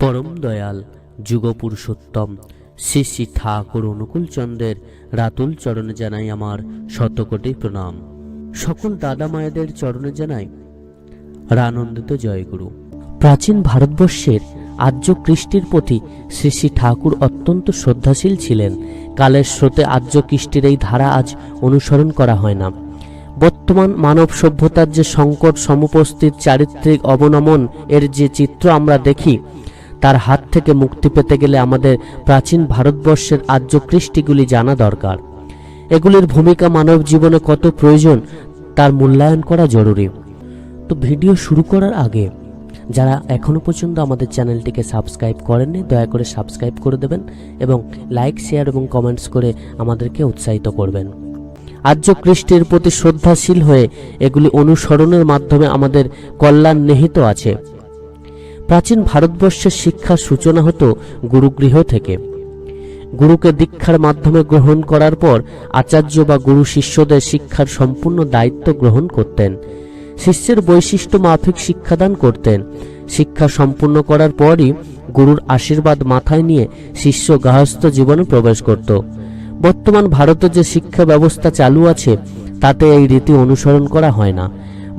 পরম দয়াল, যুগপুরুষোত্তম, শ্রী শ্রী ঠাকুর অনুকূলচন্দ্রের রাতুল চরণে জানাই আমার শতকোটি প্রণাম। সকল দাদা মায়েদের চরণে জানাই রানন্দিত জয়গুরু। প্রাচীন ভারতবর্ষের আর্য কৃষ্টির প্রতি শ্রী শ্রী ঠাকুর অত্যন্ত শ্রদ্ধাশীল ছিলেন। কালের স্রোতে আর্য কৃষ্টির এই ধারা আজ অনুসরণ করা হয় না। বর্তমান মানব সভ্যতার যে সংকট, সমুপস্থিত চারিত্রিক অবনমন এর যে চিত্র আমরা দেখি তার হাত থেকে মুক্তি পেতে গেলে আমাদের প্রাচীন ভারতবর্ষের আর্য কৃষ্টিগুলি জানা দরকার। এগুলির ভূমিকা মানব জীবনে কত প্রয়োজন তার মূল্যায়ন করা জরুরি। তো ভিডিও শুরু করার আগে, যারা এখনও পর্যন্ত আমাদের চ্যানেলটিকে সাবস্ক্রাইব করেননি, দয়া করে সাবস্ক্রাইব করে দেবেন এবং লাইক, শেয়ার এবং কমেন্টস করে আমাদেরকে উৎসাহিত করবেন। আর্য কৃষ্টির প্রতি শ্রদ্ধাশীল হয়ে এগুলি অনুসরণের মাধ্যমে আমাদের কল্যাণ নিহিত আছে। প্রাচীন ভারতবর্ষের শিক্ষার সূচনা হতো গুরুগৃহ থেকে। গুরুকে দীক্ষার মাধ্যমে গ্রহণ করার পর আচার্য বা গুরু শিষ্যদের শিক্ষার সম্পূর্ণ দায়িত্ব গ্রহণ করতেন। শিষ্যের বৈশিষ্ট্য মাফিক শিক্ষাদান করতেন। শিক্ষা সম্পূর্ণ করার পরই গুরুর আশীর্বাদ মাথায় নিয়ে শিষ্য গাহস্থ জীবনে প্রবেশ করত। বর্তমান ভারতে যে শিক্ষা ব্যবস্থা চালু আছে, তাতে এই রীতি অনুসরণ করা হয় না।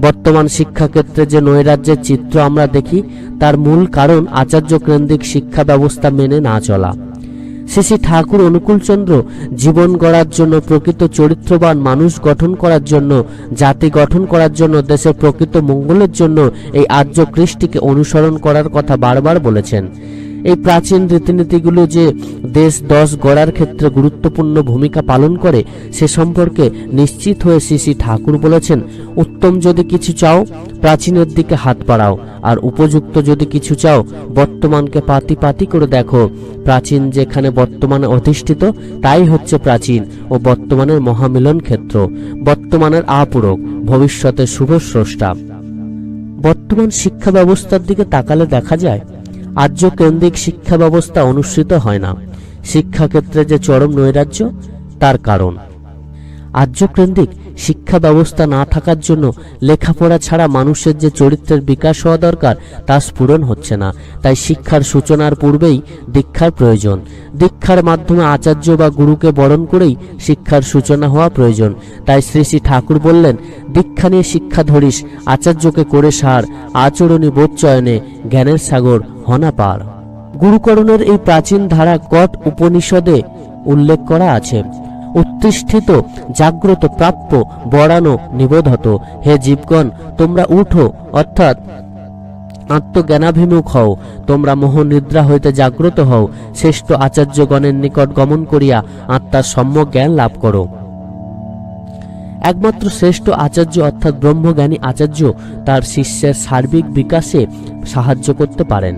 বর্তমান শিক্ষাক্ষেত্রে যে নৈরাজ্যের চিত্র আমরা দেখি তার মূল কারণ আচার্য কেন্দ্রিক শিক্ষা ব্যবস্থা মেনে না চলা। শেষে ঠাকুর অনুকূলচন্দ্র জীবন গড়ার জন্য প্রকৃত চরিত্রবান মানুষ গঠন করার জন্য, জাতি গঠন করার জন্য, দেশের প্রকৃত মঙ্গলের জন্য এই আর্য কৃষ্টিকে অনুসরণ করার কথা বারবার বলেছেন। এই প্রাচীন রীতিনীতিগুলো যে দেশ দশ গড়ার ক্ষেত্রে গুরুত্বপূর্ণ ভূমিকা পালন করে, সে সম্পর্কে নিশ্চিত হয়ে শ্রী ঠাকুর বলেছেন, উত্তম যদি কিছু চাও, প্রাচীনের দিকে হাত বাড়াও, আর উপযুক্ত যদি কিছু চাও, বর্তমানকে পাতি পাতি করে দেখো। প্রাচীন যেখানে বর্তমানে অধিষ্ঠিত, তাই হচ্ছে প্রাচীন ও বর্তমানের মহামিলন ক্ষেত্র। বর্তমানের আপূরক ভবিষ্যতের শুভ স্রষ্টা। বর্তমান শিক্ষা ব্যবস্থার দিকে তাকালে দেখা যায় আর্য কেন্দ্রিক শিক্ষা ব্যবস্থা অনুষ্ঠিত হয় না। শিক্ষাক্ষেত্রে যে চরম নৈরাজ্য, তার কারণ। আর্য কেন্দ্রিক শিক্ষা ব্যবস্থা না থাকার জন্য লেখাপড়া ছাড়া মানুষের যে চরিত্রের বিকাশ হওয়া দরকার, তা স্ফুরণ হচ্ছে না। তাই শিক্ষার সূচনার পূর্বেই দীক্ষার প্রয়োজন। দীক্ষার মাধ্যমে আচার্য বা গুরুকে বরণ করেই শিক্ষার সূচনা হওয়া প্রয়োজন। তাই শ্রী শ্রী ঠাকুর বললেন, দীক্ষা নিয়ে শিক্ষা ধরিস, আচার্যকে করে সার আচরণী বোধচয়নে জ্ঞানের সাগর, হনা পার। গুরুকরণের এই প্রাচীন ধারা কট উপনিষদে উল্লেখ করা আছে। উত্তিষ্ঠিত, জাগ্রত, প্রাপ্য বড়ানো নিবোধত। হে জীবগণ, তোমরা উঠো, অর্থাৎ আত্মজ্ঞানাভিমুখ হও। তোমরা মোহ নিদ্রা হইতে জাগ্রত হও। শ্রেষ্ঠ আচার্যগণের নিকট গমন করিয়া আত্মার সম্যক জ্ঞান লাভ করো। একমাত্র শ্রেষ্ঠ আচার্য, অর্থাৎ ব্রহ্মজ্ঞানী আচার্য, তার শিষ্যের সার্বিক বিকাশে সাহায্য করতে পারেন।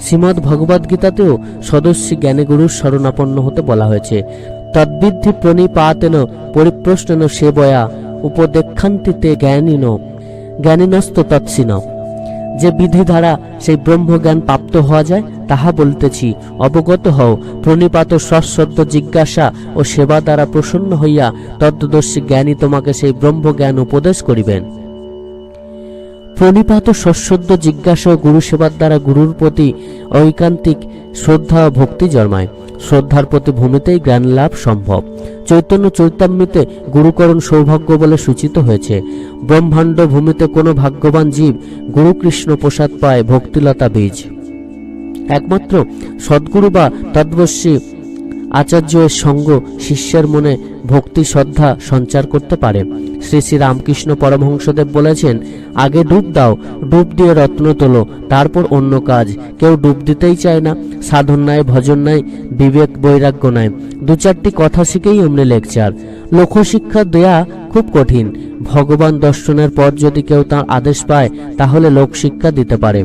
শ্রীমদ্ ভগবদ্গীতাতেও সদস্যী জ্ঞানীগুরুর শরণাপন্ন হতে বলা হয়েছে। তদ্বিদ্ধি প্রণিপাতেন, পরিপ্রশ্নেন সেবয়া, উপদেক্ষান্তিতে জ্ঞানীন, জ্ঞানীনস্ত তৎসিন। যে বিধি দ্বারা সেই ব্রহ্মজ্ঞান প্রাপ্ত হওয়া যায়, তাহা বলতেছি, অবগত হও, প্রণিপাত সশ্রদ্ধ জিজ্ঞাসা ও সেবা দ্বারা প্রসন্ন হইয়া তদ্দর্শী জ্ঞানী তোমাকে সেই ব্রহ্মজ্ঞান উপদেশ করিবেন। প্রণিপাত সশ্রদ্ধ জিজ্ঞাসা ও গুরু সেবার দ্বারা গুরুর প্রতি ঐকান্তিক শ্রদ্ধা ও ভক্তি জন্মায়। শ্রদ্ধার প্রতি ভূমিতেই জ্ঞান লাভ সম্ভব। চৈতন্য চৈতাম্যতে গুরুকরণ সৌভাগ্য বলে সূচিত হয়েছে। ব্রহ্মাণ্ড ভূমিতে কোনো ভাগ্যবান জীব গুরুকৃষ্ণ প্রসাদ পায় ভক্তিলতা বীজ। একমাত্র সদ্গুরু বা তদ্বস্যী আচার্যের সঙ্গ শিষ্যের মনে ভক্তি শ্রদ্ধা সঞ্চার করতে পারে। শ্রী শ্রী রামকৃষ্ণ পরমহংসদেব বলেছেন, আগে ডুব দাও, ডুব দিয়ে রত্ন তোলো, তারপর অন্য কাজ। কেউ ডুব দিতেই চায় না, সাধন নাই, ভজন নাই, বিবেক বৈরাগ্য নাই। দু চারটি কথা শিখেই এমনি লেকচার। লোকশিক্ষা দেয়া খুব কঠিন। ভগবান দর্শনের পর যদি কেউ তার আদেশ পায়, তাহলে লোকশিক্ষা দিতে পারে।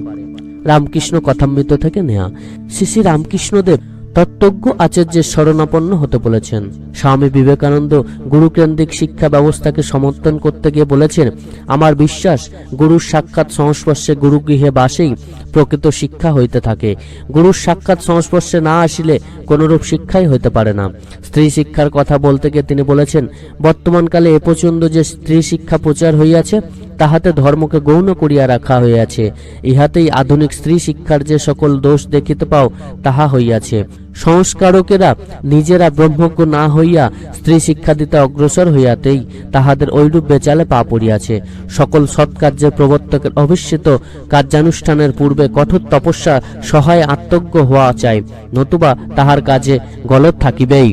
রামকৃষ্ণ কথামৃত থেকে নেয়া। শ্রী শ্রী রামকৃষ্ণদেব তত্ত্বজ্ঞ আচার্যের শরণাপন্ন হতে বলেছেন। স্বামী বিবেকানন্দ গুরুকেন্দ্রিক শিক্ষা ব্যবস্থাকে সমর্থন করতে গিয়ে বলেছেন, আমার বিশ্বাস, গুরুর সাক্ষাৎ সংস্পর্শে গুরুগৃহে বাসেই প্রকৃত শিক্ষা হইতে থাকে। গুরুর সাক্ষাৎ সংস্পর্শে না আসিলে কোনরূপ শিক্ষাই হইতে পারে না। স্ত্রী শিক্ষার কথা বলতে গিয়ে তিনি বলেছেন বর্তমানকালে এ পর্যন্ত যে স্ত্রী শিক্ষা প্রচার হইয়াছে তাহাতে ধর্মকে গৌণ করিয়া রাখা হইয়াছে। ইহাতেই আধুনিক স্ত্রী শিক্ষার যে সকল দোষ দেখিতে পাও, তাহা হইয়াছে। সংস্কারকেরা নিজেরা ব্রহ্মজ্ঞ না হইয়া স্ত্রী শিক্ষা দিতে অগ্রসর হইয়াতেই তাহাদের ঐরূপ বেচালে পা পড়িয়াছে। সকল সৎকার্যের প্রবর্তকের অভিষ্যিত কার্যানুষ্ঠানের পূর্বে কঠোর তপস্যা সহায় আত্মজ্ঞ হওয়া চাই, নতুবা তাহার কাজে গলত থাকিবেই।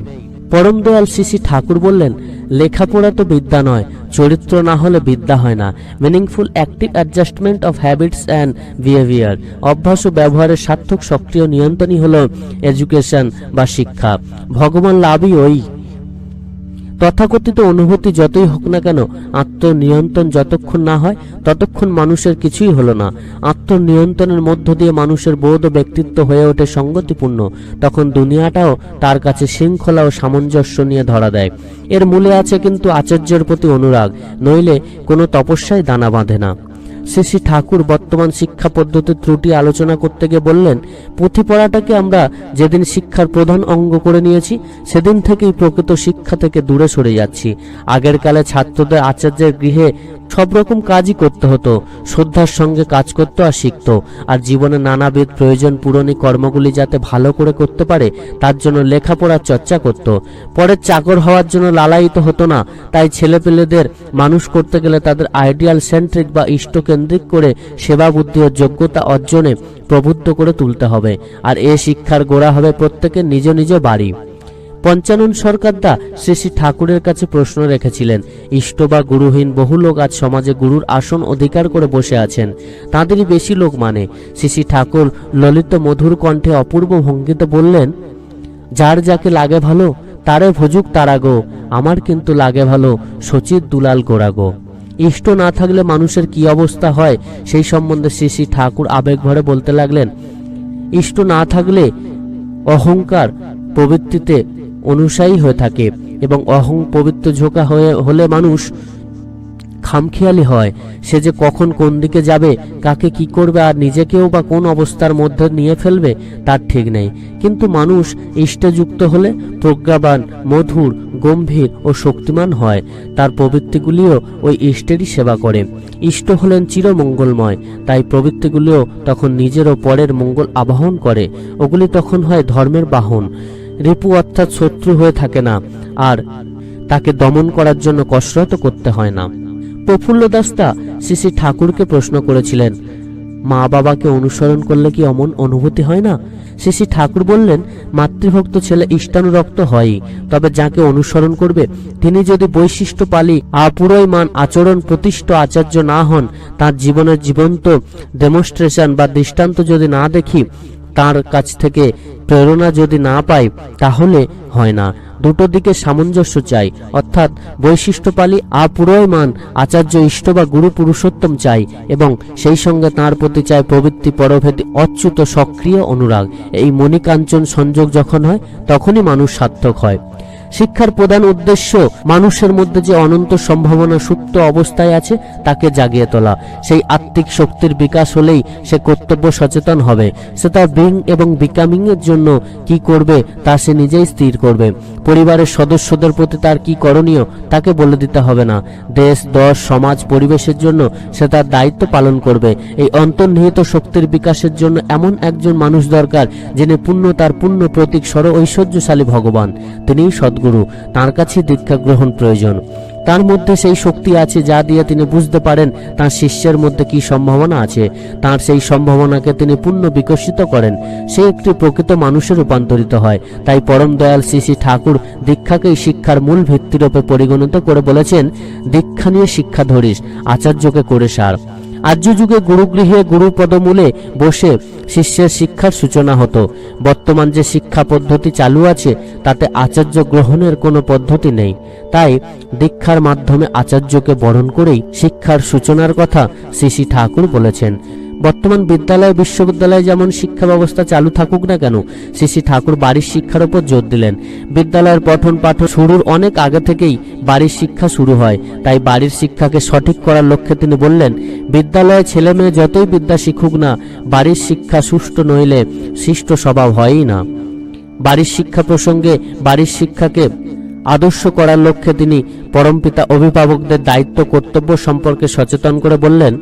পরম দয়াল শ্রী ঠাকুর বললেন, লেখাপড়া তো বিদ্যা নয়, চরিত্র না হলে বিদ্যা হয় না। Meaningful active adjustment of habits and behaviour অভ্যাস ও ব্যবহারের সার্থক সক্রিয় নিয়ন্ত্রণই হল এডুকেশন বা শিক্ষা। ভগবান লাভই ওই। তথাকথিত অনুভূতি যতই হোক না কেন, আত্মনিয়ন্ত্রণ যতক্ষণ না হয়, ততক্ষণ মানুষের কিছুই হলো না। আত্মনিয়ন্ত্রণের মধ্য দিয়ে মানুষের বোধ ও ব্যক্তিত্ব হয়ে ওঠে সঙ্গতিপূর্ণ। তখন দুনিয়াটাও তার কাছে শৃঙ্খলা ও সামঞ্জস্য নিয়ে ধরা দেয়। এর মূলে আছে কিন্তু আচার্যের প্রতি অনুরাগ, নইলে কোনো তপস্যায় দানা বাঁধে না। শ্রী শ্রী ঠাকুর বর্তমান শিক্ষা পদ্ধতির ত্রুটি আলোচনা করতে গিয়ে বললেন পুঁথি পড়াটাকে আমরা যেদিন শিক্ষার প্রধান অঙ্গ করে নিয়েছি, সেদিন থেকেই প্রকৃত শিক্ষা থেকে দূরে সরে যাচ্ছি। আগের কালে ছাত্রদের আচার্যের গৃহে সব রকম কাজই করতে হতো। শ্রদ্ধার সঙ্গে কাজ করতো আর শিখতো। আর জীবনে নানাবিধ প্রয়োজন পূরণী কর্মগুলি যাতে ভালো করে করতে পারে, তার জন্য লেখাপড়ার চর্চা করত। পরে চাকর হওয়ার জন্য লালায়িত হতো না, তাই ছেলেপেলেদের মানুষ করতে গেলে তাদের আইডিয়াল সেন্ট্রিক বা ইষ্টকেন্দ্রিক করে সেবা বুদ্ধি ও যোগ্যতা অর্জনে প্রবুদ্ধ করে তুলতে হবে। আর এ শিক্ষার গোড়া হবে প্রত্যেকের নিজ নিজ বাড়ি। পঞ্চানন সরকারদা শ্রী শ্রী ঠাকুরের কাছে প্রশ্ন রেখেছিলেন। ইষ্ট বা গুরুহীন বহু লোক আজ সমাজে গুরুর আসন অধিকার করে বসে আছেন। তাঁদেরই বেশি লোক মানে। শ্রী শ্রী ঠাকুর ললিত মধুর কণ্ঠে অপূর্ব ভঙ্গিতে বললেন, যার যাকে লাগে ভালো, তারে ভজুক তারা গো। আমার কিন্তু লাগে ভালো সচিত দুলাল গোড়া গো। ইষ্ট না থাকলে মানুষের কি অবস্থা হয়, সেই সম্বন্ধে শ্রী শ্রী ঠাকুর আবেগ ভরে বলতে লাগলেন, ইষ্ট না থাকলে অহংকার প্রবৃত্তিতে অনুসায়ী হয়ে থাকে এবং অহং পবিত্র ঝোঁকা হয়ে হলে মানুষ খামখেয়ালি হয়। সে যে কখন কোন দিকে যাবে, কাকে কি করবে আর নিজেকেও বা কোন অবস্থার মধ্যে নিয়ে ফেলবে, তার ঠিক নেই। কিন্তু মানুষ ইষ্টযুক্ত হলে প্রজ্ঞাবান, মধুর, গম্ভীর ও শক্তিমান হয়। তার প্রবৃত্তিগুলিও ওই ইষ্টেরই সেবা করে। ইষ্ট হলেন চিরমঙ্গলময়, তাই প্রবৃত্তিগুলিও তখন নিজের ও পরের মঙ্গল আবাহন করে। ওগুলি তখন হয় ধর্মের বাহন। রিপু অর্থাৎ শত্রু হয়ে থাকে না, আর তাকে দমন করার জন্য কসরত করতে হয় না। প্রফুল্ল দাসদা শ্রী শ্রী ঠাকুরকে প্রশ্ন করেছিলেন, মা বাবাকে অনুসরণ করলে কি অমন অনুভূতি হয় না? শ্রী ঠাকুর বললেন, মাতৃভক্ত ছেলে ইষ্টানুরক্ত হয়ই, তবে যাকে অনুসরণ করবে, তিনি যদি বৈশিষ্ট্য পালি আপুরই মান আচরণ প্রতিষ্ঠ আচার্য না হন, তার জীবনের জীবন্ত ডেমনস্ট্রেশন বা দৃষ্টান্ত যদি না দেখি তার কাছ থেকে প্রেরণা যদি না পাই তাহলে হয় না। দুটো দিকে সামঞ্জস্য চাই, অর্থাৎ বৈশিষ্ট্যপালী আপুরয়মান আচার্য ইষ্ট বা গুরু পুরুষোত্তম চাই, এবং সেই সঙ্গে তার প্রতি চাই প্রবৃত্তি পরভেদী, অচ্যুত সক্রিয় অনুরাগ। এই মণিকাঞ্চন সংযোগ যখন হয়, তখনই মানুষ সার্থক হয়। শিক্ষার প্রধান উদ্দেশ্য মানুষের মধ্যে যে অনন্ত সম্ভাবনা সুপ্ত অবস্থায় আছে, তাকে জাগিয়ে তোলা। সেই আত্মিক শক্তির বিকাশ হলেই সে কর্তব্য সচেতন হবে। সে তার বিং এবং বিকামিং এর জন্য কি করবে, তা সে নিজেই স্থির করবে। পরিবারের সদস্যদের প্রতি তার কি করণীয় তাকে বলে দিতে হবে না। দেশ দশ সমাজ, পরিবেশের জন্য সে তার দায়িত্ব পালন করবে। এই অন্তর্নিহিত শক্তির বিকাশের জন্য এমন একজন মানুষ দরকার যিনি পূর্ণ তার পূর্ণ প্রতীক সর ঐশ্বর্যশালী ভগবান। তিনিই সদ্গুরু। তার কাছে দীক্ষা গ্রহণ প্রয়োজন। তার মধ্যে সেই শক্তি আছে যা দিয়ে তিনি বুঝতে পারেন তার শিষ্যের মধ্যে কি সম্ভাবনা আছে। তার সেই সম্ভাবনাকে তিনি পূর্ণ বিকশিত করেন। সে একটি প্রকৃত মানুষে রূপান্তরিত হয়। তাই পরম দয়াল শ্রী শ্রী ঠাকুর দীক্ষাকেই শিক্ষার মূল ভিত্তিরূপে পরিগণিত করে বলেছেন, দীক্ষা নিয়ে শিক্ষা ধরিস, আচার্যকে করে সার। আর্য যুগে গুরুগৃহে গুরুপদমূলে বসে শিষ্যের শিক্ষার সূচনা হতো। বর্তমান যে শিক্ষা পদ্ধতি চালু আছে, তাতে আচার্য গ্রহণের কোনো পদ্ধতি নেই। তাই দীক্ষার মাধ্যমে আচার্যকে বরণ করেই শিক্ষার সূচনার কথা শ্রী ঠাকুর বলেছেন। বর্তমান বিদ্যালয়, বিশ্ববিদ্যালয়ে যেমন শিক্ষা ব্যবস্থা চালু থাকুক না কেন, শ্রী শ্রী ঠাকুর বাড়ির শিক্ষার উপর জোর দিলেন। বিদ্যালয়ের পঠন পাঠন শুরুর অনেক আগে থেকেই বাড়ির শিক্ষা শুরু হয়। তাই বাড়ির শিক্ষাকে সঠিক করার লক্ষ্যে তিনি বললেন, বিদ্যালয়ে ছেলে মেয়ে যতই বিদ্যা শিখুক না, বাড়ির শিক্ষা সুষ্ঠু নইলে শিষ্ট স্বভাব হয়ই না। বাড়ির শিক্ষা প্রসঙ্গে বাড়ির শিক্ষাকে আদর্শ করার লক্ষ্যে তিনি পরমপিতা অভিভাবকদের দায়িত্ব, কর্তব্য সম্পর্কে সচেতন করে বললেন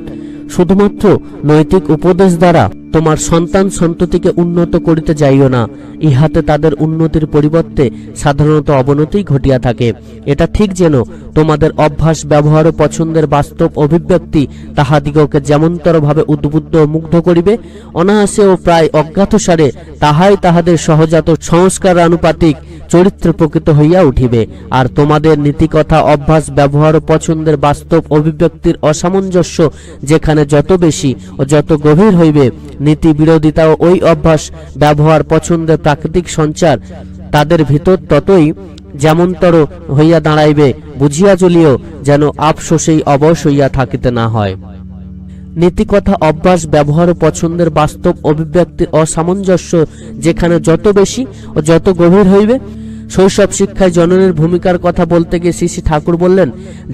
শুধুমাত্র নৈতিক উপদেশ দ্বারা তোমার সন্তান সন্ততিকে উন্নত করিতে যাইও না। ইহাতে তাদের উন্নতির পরিবর্তে সাধারণত অবনতিই ঘটিয়া থাকে। এটা ঠিক যেন তোমাদের অভ্যাস, ব্যবহার ও পছন্দের বাস্তব অভিব্যক্তি তাহাদিগকে যেমনতরভাবে উদ্বুদ্ধ ও মুগ্ধ করিবে, অনায়াসে ও প্রায় অজ্ঞাতসারে তাহাই তাহাদের সহজাত সংস্কার আনুপাতিক চরিত্র প্রকৃত হইয়া উঠিবে। আর তোমাদের নীতিকথা, অভ্যাস, ব্যবহার ও পছন্দের বাস্তব অভিব্যক্তির অসামঞ্জস্য যেখানে যত বেশি ও যত গভীর হইবে নীতি বিরোধিতা ও ওই অভ্যাস ব্যবহার, পছন্দের প্রাকৃতিক সঞ্চার তাদের ভিতর ততই যেমনতর হইয়া দাঁড়াইবে, বুঝিয়া চলিও যেন আফসোসেই অবশ হইয়া থাকিতে না হয়। নীতিকথা, অভ্যাস ব্যবহার ও পছন্দের বাস্তব অভিব্যক্তির অসামঞ্জস্য যেখানে যত বেশি ও যত গভীর হইবে শৈশব শিক্ষায় জননীর ভূমিকার কথা বলতে গিয়ে শ্রী ঠাকুর বললেন,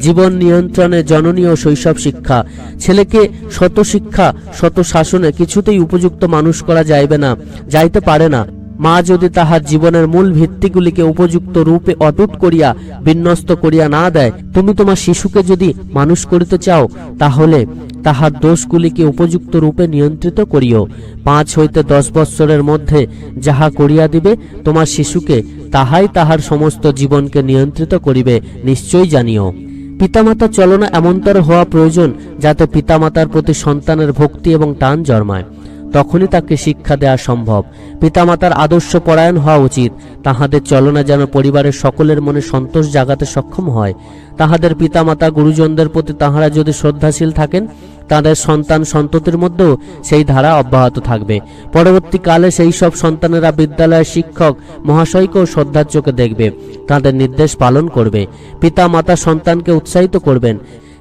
জীবন নিয়ন্ত্রণে জননী ও শৈশব শিক্ষা। ছেলেকে শত শিক্ষা শত শাসনে কিছুতেই উপযুক্ত মানুষ করা যাইবে না, যাইতে পারে না। মা যদি তাহার জীবনের মূল ভিত্তিগুলিকে উপযুক্ত রূপে অটুট করিয়া বিন্যস্ত করিয়া না দেয়, তুমি তোমার শিশুকে যদি মানুষ করিতে চাও, তাহলে তাহার দোষগুলিকে উপযুক্ত রূপে নিয়ন্ত্রিত করিও। পাঁচ হইতে দশ বৎসরের মধ্যে যাহা করিয়া দিবে, তোমার শিশুকে তাহাই তাহার সমস্ত জীবনকে নিয়ন্ত্রিত করিবে, নিশ্চয়ই জানিও। পিতামাতার চলনা এমনতর হওয়া প্রয়োজন, যাতে পিতামাতার প্রতি সন্তানের ভক্তি এবং টান জন্মায়। তখনই তাকে শিক্ষা দেওয়া সম্ভব। পিতামাতার আদর্শ পরায়ণ হওয়া উচিত। তাহাদের চলনা যেন পরিবারের সকলের মনে সন্তোষ জাগাতে সক্ষম হয়। তাহাদের পিতামাতা গুরুজনদের প্রতি তাহারা যদি শ্রদ্ধাশীল থাকেন, তাদের সন্তান সন্ততির মধ্যেও সেই ধারা অব্যাহত থাকবে। পরবর্তীকালে সেই সব সন্তানেরা বিদ্যালয়ের শিক্ষক, মহাশয়কেও শ্রদ্ধার চোখে দেখবে। তাদের নির্দেশ পালন করবে। পিতা মাতা সন্তানকে উৎসাহিত করবেন।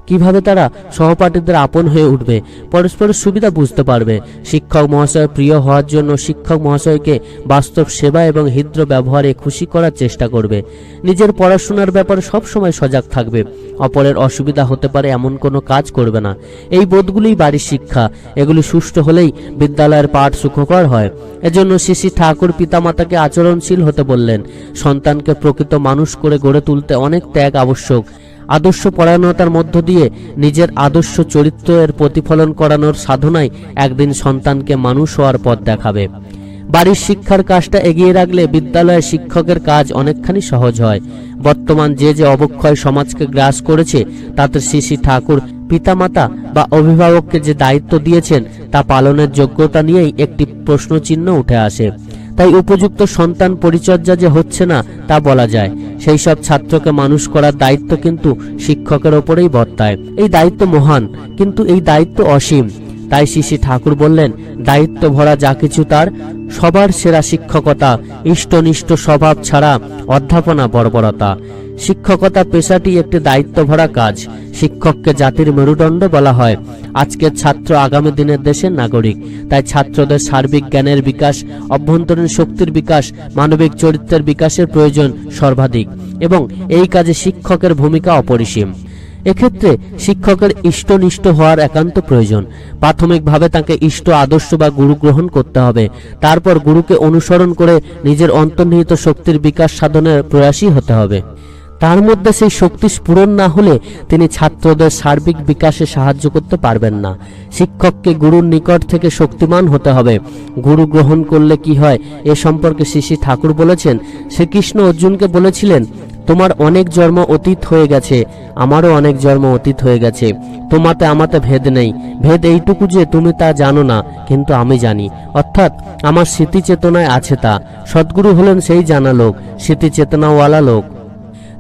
কীভাবে তারা সহপাঠীদের আপন হয়ে উঠবে? পরস্পরের সুবিধা বুঝতে পারবে। শিক্ষক মহাশয় প্রিয় হওয়ার জন্য শিক্ষক মহাশয়কে বাস্তব সেবা এবং হৃদ্র ব্যবহারে খুশি করার চেষ্টা করবে। নিজের পড়াশোনার ব্যাপারে সবসময় সজাগ থাকবে। অপরের অসুবিধা হতে পারে এমন কোনো কাজ করবে না। এই বোধগুলিই বাড়ির শিক্ষা। এগুলি সুষ্ঠু হলেই বিদ্যালয়ের পাঠ সুখকর হয়। এজন্য শিশি ঠাকুর পিতামাতাকে আচরণশীল হতে বললেন। সন্তানকে প্রকৃত মানুষ করে গড়ে তুলতে অনেক ত্যাগ আবশ্যক। আদর্শ পরায়ণতার মধ্য দিয়ে নিজের আদর্শ চরিত্রের প্রতিফলন করানোর সাধনায় একদিন সন্তানকে মানুষ হওয়ার পথ দেখাবে। বাড়ির শিক্ষার কাজটা এগিয়ে রাখলে বিদ্যালয়ের শিক্ষকের কাজ অনেকখানি সহজ হয়। বর্তমান যে যে অবক্ষয় সমাজকে গ্রাস করেছে, তাতে শ্রী ঠাকুর, পিতামাতা বা অভিভাবককে যে দায়িত্ব দিয়েছেন, তা পালনের যোগ্যতা নিয়েই একটি প্রশ্নচিহ্ন উঠে আসে। তাই উপযুক্ত সন্তান পরিচর্যা যে হচ্ছে না তা বলা যায়। সেই সব ছাত্রকে মানুষ করার দায়িত্ব কিন্তু শিক্ষকের ওপরেই বর্তায়। এই দায়িত্ব মহান, কিন্তু এই দায়িত্ব অসীম। তাই শিশি ঠাকুর বললেন, দায়িত্ব ভরা যা কিছু তার, সবার সেরা শিক্ষকতা ইষ্টনিষ্ট স্বভাব ছাড়া অধ্যাপনা বর্বরতা। শিক্ষকতা পেশাটি একটি দায়িত্ব ভরা কাজ। শিক্ষককে জাতির মেরুদণ্ড বলা হয়। আজকের ছাত্র আগামী দিনের দেশের নাগরিক। তাই ছাত্রদের সার্বিক জ্ঞানের বিকাশ, অভ্যন্তরীণ শক্তির বিকাশ, মানবিক চরিত্রের বিকাশের প্রয়োজন সর্বাধিক এবং এই কাজে শিক্ষকের ভূমিকা অপরিসীম। এক্ষেত্রে শিক্ষকের ইষ্টনিষ্ঠ হওয়ার একান্ত প্রয়োজন। প্রাথমিকভাবে তাকে ইষ্ট আদর্শ বা গুরু গ্রহণ করতে হবে। তারপর গুরুকে অনুসরণ করে নিজের অন্তর্নিহিত শক্তির বিকাশ সাধনের প্রয়াসই হতে হবে। তার মধ্যে সেই শক্তি স্ফুরণ না হলে তিনি ছাত্রদের সার্বিক বিকাশে সাহায্য করতে পারবেন না। শিক্ষককে গুরুর নিকট থেকে শক্তিমান হতে হবে। গুরু গ্রহণ করলে কি হয়? এ সম্পর্কে শ্রী ঠাকুর বলেছেন, শ্রীকৃষ্ণ অর্জুনকে বলেছিলেন, তোমার অনেক জন্ম অতীত হয়ে গেছে, আমারও অনেক জন্ম অতীত হয়ে গেছে। তোমাতে আমাতে ভেদ নেই। ভেদ এইটুকু যে তুমি তা জানো না, কিন্তু আমি জানি। অর্থাৎ আমার স্মৃতি চেতনায় আছে তা। সদ্গুরু হলেন সেই জানা লোক স্মৃতি চেতনাওয়ালা লোক।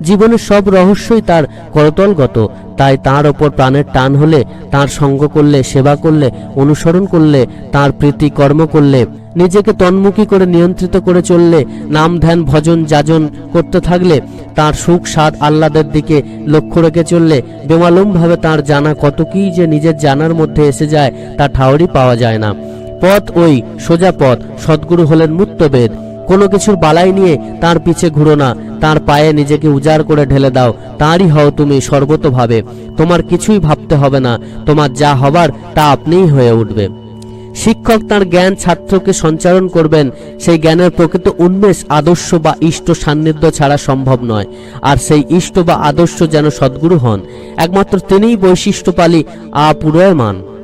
জীবনের সব রহস্যই তার করতলগত। তাই তার ওপর প্রাণের টান হলে, তার সঙ্গ করলে, সেবা করলে, অনুসরণ করলে, তার প্রীতি কর্ম করলে, নিজেকে তন্মুখী করে নিয়ন্ত্রিত করে চললে, নাম ধ্যান ভজন যাজন করতে থাকলে, তার সুখ স্বাদ আহ্লাদের দিকে লক্ষ্য রেখে চললে, বেমালুমভাবে তার জানা কত কী যে নিজের জানার মধ্যে এসে যায়, তা ঠাউরি পাওয়া যায় না। পথ ওই সোজা পথ, সদ্গুরু হলেন মুক্তবেদ। কোনো কিছুর বালাই নিয়ে তার পিছে ঘুরো না। তার পায়ে নিজেকে উজাড় করে ঢেলে দাও। তারই হও তুমি সর্বতভাবে তোমার কিছুই ভাবতে হবে না। তোমার যা হবার তা আপনিই হয়ে উঠবে। শিক্ষক তার জ্ঞান ছাত্রকে সঞ্চারণ করবেন। সেই জ্ঞানের প্রকৃত উন্মেষ, আদর্শ বা ইষ্ট সান্নিধ্য ছাড়া সম্ভব নয়। আর সেই ইষ্ট বা আদর্শ যেন সদ্গুরু হন। একমাত্র তিনিই বৈশিষ্ট্যপালী আপুরয়মান শ্রী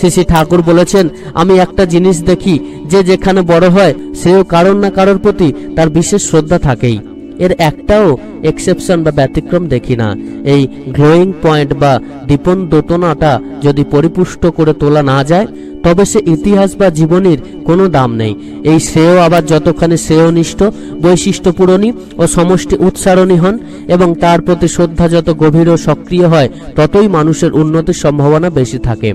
শ্রী ঠাকুর বলেছেন, আমি একটা জিনিস দেখি, যে যেখানে বড় হয়, সেও কারোর না কারোর প্রতি তার বিশেষ শ্রদ্ধা থাকেই। এর একটাও এক্সেপশন বা ব্যতিক্রম দেখি না। এই গ্রোয়িং পয়েন্ট বা দীপন দোতনাটা যদি পরিপুষ্ট করে তোলা না যায়, তবে সে ইতিহাস বা জীবনের কোনো দাম নেই। এই শ্রেয় আবার যতখানি শ্রেয়নিষ্ঠ বৈশিষ্ট্য পূরণী ও সমষ্টি উৎসারণী হন এবং তার প্রতি শ্রদ্ধা যত গভীর ও সক্রিয় হয়, ততই মানুষের উন্নতির সম্ভাবনা বেশি থাকে।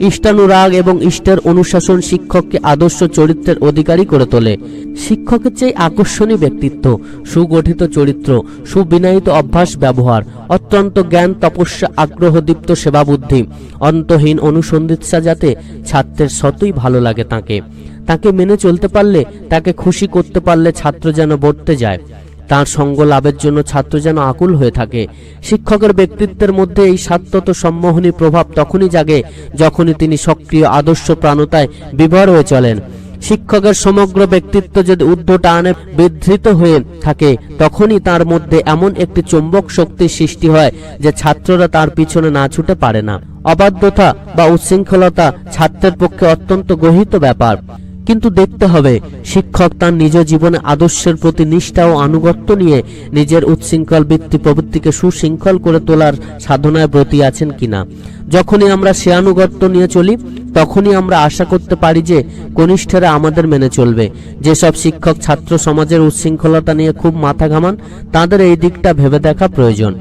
ইষ্টানুরাগ এবং ইষ্টের অনুশাসন শিক্ষককে আদর্শ চরিত্রের অধিকারী করে তোলে। শিক্ষকের চেয়ে আকর্ষণীয় ব্যক্তিত্ব, সুগঠিত চরিত্র, সুবিনায়িত অভ্যাস ব্যবহার, অত্যন্ত জ্ঞান, তপস্যা, আগ্রহদীপ্ত সেবাবুদ্ধি, অন্তহীন অনুসন্ধিৎসা যাতে ছাত্রের শতই ভালো লাগে তাকে। তাকে মেনে চলতে পারলে, তাকে খুশি করতে পারলে ছাত্র যেন বর্তে যায়। তার সঙ্গ লাভের জন্য ছাত্র যেন আকুল হয়ে থাকে। শিক্ষকের ব্যক্তিত্বের মধ্যে এই সাত্যত সম্মোহনী প্রভাব তখনই জাগে যখনই তিনি সক্রিয় আদর্শ প্রাণতায় বিভর হয়ে চলেন। শিক্ষকের সমগ্র ব্যক্তিত্ব যদি ঊর্ধ্ব টানে বিধৃত হয়ে থাকে, তখনই তার মধ্যে এমন একটি চুম্বক শক্তির সৃষ্টি হয় যে ছাত্ররা তার পিছনে না ছুটে পারে না। অবাধ্যতা বা উচ্ছৃঙ্খলতা ছাত্রের পক্ষে অত্যন্ত গহিত ব্যাপার। কিন্তু দেখতে হবে, শিক্ষক তার নিজ জীবনে আদর্শের প্রতি নিষ্ঠা ও আনুগত্য নিয়ে নিজের উচ্ছৃঙ্খল বৃত্তি প্রবৃত্তিকে সুশৃঙ্খল করে তোলার সাধনায় ব্রতী আছেন কিনা। যখনই আমরা সে আনুগত্য নিয়ে চলি, তখনই আমরা আশা করতে পারি যে কনিষ্ঠরা আমাদের মেনে চলবে। যেসব শিক্ষক ছাত্র সমাজের উচ্ছৃঙ্খলতা নিয়ে খুব মাথা ঘামান, তাদের এই দিকটা ভেবে দেখা প্রয়োজন।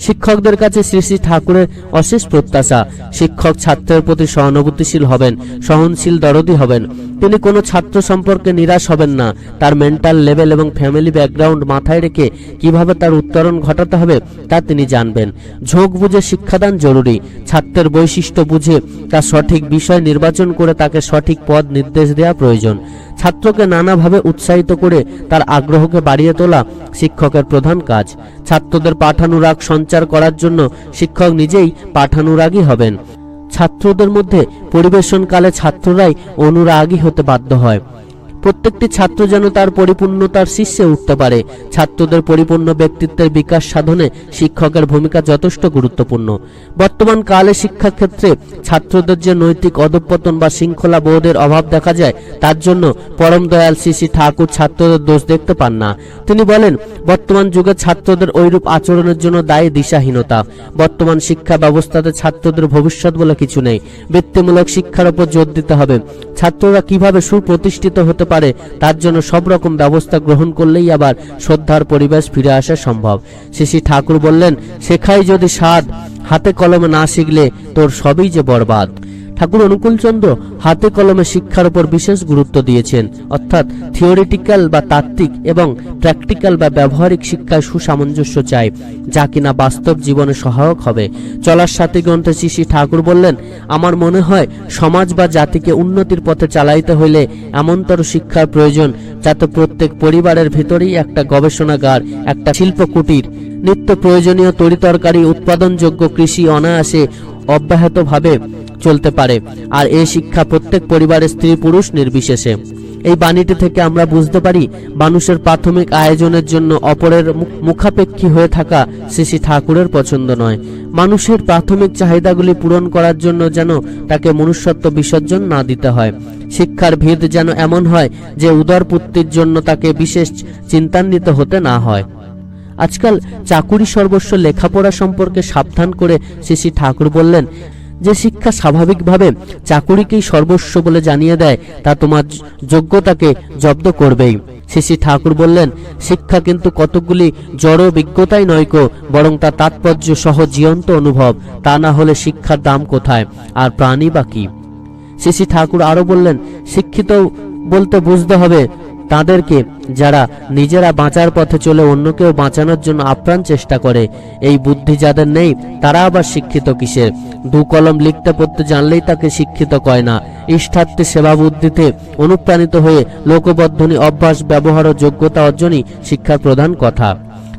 শিক্ষকদের কাছে শ্রী শ্রী ঠাকুরের অশেষ প্রত্যাশা। শিক্ষক ছাত্রের প্রতি সহানুভূতিশীল হবেন, সহনশীল, দরদি হবেন। তিনি কোনো ছাত্র সম্পর্কে নিরাশ হবেন না। তার মেন্টাল লেভেল এবং ফ্যামিলি ব্যাকগ্রাউন্ড মাথায় রেখে কীভাবে তার উত্তরণ ঘটাতে হবে, তা তিনি জানবেন। ঝোঁক বুঝে শিক্ষাদান জরুরি। ছাত্রের বৈশিষ্ট্য বুঝে তার সঠিক বিষয় নির্বাচন করে তাকে সঠিক পদ নির্দেশ দেওয়া প্রয়োজন। ছাত্রকে নানাভাবে উৎসাহিত করে তার আগ্রহকে বাড়িয়ে তোলা শিক্ষকের প্রধান কাজ। ছাত্রদের পাঠানুরাগ সঞ্চার করার জন্য শিক্ষক নিজেই পাঠানুরাগী হবেন। ছাত্রদের মধ্যে পরিবেশনকালে ছাত্ররাই অনুরাগী হতে বাধ্য হয়। প্রত্যেকটি ছাত্র যেন তার পরিপূর্ণতার শীর্ষে উঠতে পারে। ছাত্রদের পরিপূর্ণ ব্যক্তিত্বের বিকাশ সাধনে শিক্ষকের ভূমিকা যথেষ্ট গুরুত্বপূর্ণ। বর্তমান কালে শিক্ষাক্ষেত্রে ছাত্রদের যে নৈতিক অধঃপতন বা শৃঙ্খলা বোধের অভাব দেখা যায়, তার জন্য পরম দয়াল শ্রী ঠাকুর ছাত্রদের দোষ দেখতে পান না। তিনি বলেন, বর্তমান যুগে ছাত্রদের ঐরূপ আচরণের জন্য দায়ী দিশাহীনতা। বর্তমান শিক্ষা ব্যবস্থাতে ছাত্রদের ভবিষ্যৎ বলে কিছু নেই। বৃত্তিমূলক শিক্ষার উপর জোর দিতে হবে। ছাত্ররা কীভাবে সুপ্রতিষ্ঠিত হতে পারে, তার জন্য সব রকম ব্যবস্থা গ্রহণ করলেই আবার শ্রদ্ধার পরিবেশ ফিরে আসা সম্ভব। শ্রী ঠাকুর বললেন, শেখাই যদি স্বাদ, হাতে কলমে না শিখলে তোর সবই যে বরবাদ। ঠাকুর অনুকূলচন্দ্র হাতে কলমে শিক্ষার উপর বিশেষ গুরুত্ব দিয়েছেন। অর্থাৎ থিওরিটিক্যাল বা তাত্ত্বিক এবং প্র্যাকটিক্যাল বা ব্যবহারিক শিক্ষায় সুসামঞ্জস্য চাই, যা কিনা বাস্তব জীবনে সহায়ক হবে। চলার সাথে গ্রন্থে শ্রী ঠাকুর বললেন, আমার মনে হয় সমাজ বা জাতিকে উন্নতির পথে চালাইতে হইলে এমনতর শিক্ষার প্রয়োজন, যাতে প্রত্যেক পরিবারের ভিতরেই একটা গবেষণাগার, একটা শিল্প কুটির নিত্য প্রয়োজনীয় তরিতরকারি, উৎপাদনযোগ্য কৃষি অনায়াসে অব্যাহতভাবে চলতে পারে। আর এই শিক্ষা প্রত্যেক পরিবারের স্ত্রী পুরুষ নির্বিশেষে। এই বাণীটি থেকে আমরা বুঝতে পারি, মানুষের প্রাথমিক আয়োজনের জন্য অপরের মুখাপেক্ষী হয়ে থাকা শ্রী ঠাকুরের পছন্দ নয়। মানুষের প্রাথমিক চাহিদাগুলি পূরণ করার জন্য যেন তাকে মনুষ্যত্ব বিসর্জন না দিতে হয়। শিক্ষার ভিত যেন এমন হয় যে উদরপুত্তির জন্য তাকে বিশেষ চিন্তান্বিত হতে না হয়। আজকাল চাকুরি সর্বস্ব লেখাপড়া সম্পর্কে সাবধান করে শ্রী ঠাকুর বললেন যে শিক্ষা স্বাভাবিকভাবে চাকুরিকেই সর্বস্ব বলে জানিয়ে দেয়, তা তোমার যোগ্যতাকে জব্দ করবেই। শ্রী ঠাকুর বললেন, শিক্ষা কিন্তু কতকগুলি জড় বিজ্ঞতাই নয়কো বরং তা তাৎপর্য সহ জীবন্ত অনুভব, তা না হলে শিক্ষার দাম কোথায়, আর প্রাণী বা কি? শ্রী ঠাকুর আরও বললেন, শিক্ষিত বলতে বুঝতে হবে তাদেরকে যারা নিজেরা বাঁচার পথে চলে অন্যকেও বাঁচানোর জন্য আপ্রাণ চেষ্টা করে। এই বুদ্ধি যাদের নেই, তারা আবার শিক্ষিত কিসের? দু কলম লিখতে পড়তে জানলেই তাকে শিক্ষিত কয় না। ইষ্ঠার্থে সেবা বুদ্ধিতে অনুপ্রাণিত হয়ে লোকবদ্ধনী অভ্যাস, ব্যবহার ও যোগ্যতা অর্জনই শিক্ষার প্রধান কথা।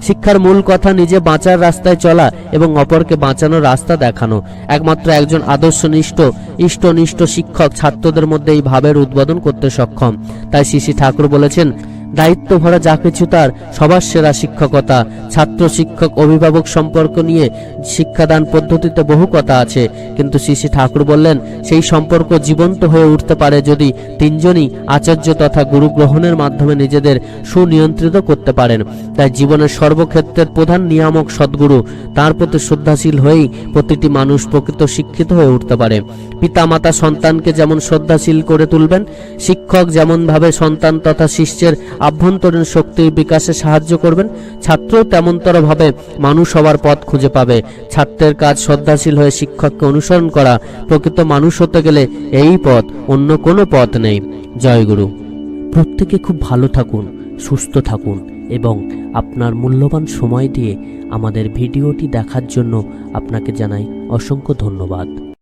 শিক্ষার মূল কথা নিজে বাঁচার রাস্তায় চলা এবং অপরকে বাঁচানোর রাস্তা দেখানো। একমাত্র একজন আদর্শনিষ্ঠ, ইষ্টনিষ্ঠ শিক্ষক ছাত্রদের মধ্যে এই ভাবের উদ্বোধন করতে সক্ষম। তাই শিশি ঠাকুর বলেছেন দায়িত্ব ভরা যা কিছু তার, সবার সেরা শিক্ষকতা, ছাত্র শিক্ষক, অভিভাবক সম্পর্ক নিয়ে শিক্ষাদান পদ্ধতিতে বহু কথা আছে। কিন্তু শ্রী ঠাকুর বললেন, সেই সম্পর্ক জীবন্ত হয়ে উঠতে পারে যদি তিনজনই আচার্য তথা গুরু গ্রহণের মাধ্যমে নিজেদের সুনিয়ন্ত্রিত করতে পারেন। তাই জীবনের সর্বক্ষেত্রের প্রধান নিয়ামক সদ্গুরু, তার প্রতি শ্রদ্ধাশীল হয়েই প্রতিটি মানুষ প্রকৃত শিক্ষিত হয়ে উঠতে পারে। পিতা মাতা সন্তানকে যেমন শ্রদ্ধাশীল করে তুলবেন, শিক্ষক যেমনভাবে সন্তান তথা শিষ্যের আভ্যন্তরীণ শক্তির বিকাশে সাহায্য করবেন। ছাত্র তেমনতরভাবে মানুষ হওয়ার পথ খুঁজে পাবে। ছাত্রের কাজ শ্রদ্ধাশীল হয়ে শিক্ষককে অনুসরণ করা, প্রকৃত মানুষ হতে গেলে এই পথ অন্য কোনো পথ নেই। জয়গুরু প্রত্যেকে খুব ভালো থাকুন, সুস্থ থাকুন এবং আপনার মূল্যবান সময় দিয়ে আমাদের ভিডিওটি দেখার জন্য আপনাকে জানাই অসংখ্য ধন্যবাদ।